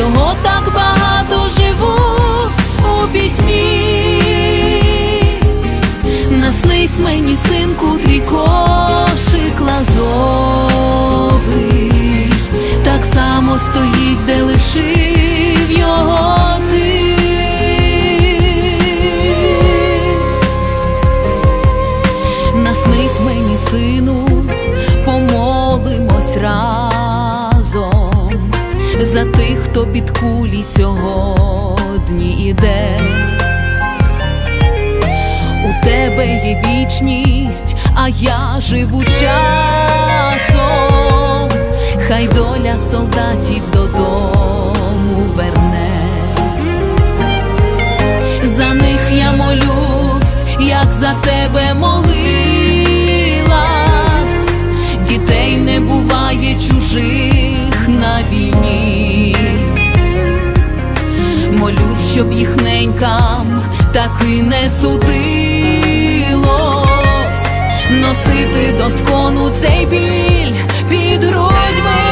його так багато живу у пітьмі. Наснись мені, синку, твій кошик лазовий, так само стоїть, де лишив його ти. Наснись мені, сину, помолимось разом за тих, хто під кулі сьогодні іде. У тебе є вічність, а я живу часом. Хай доля солдатів додому верне. За них я молюсь, як за тебе молилась. щоб їх ненькам так і не судилось, носити до скону цей біль під грудьми.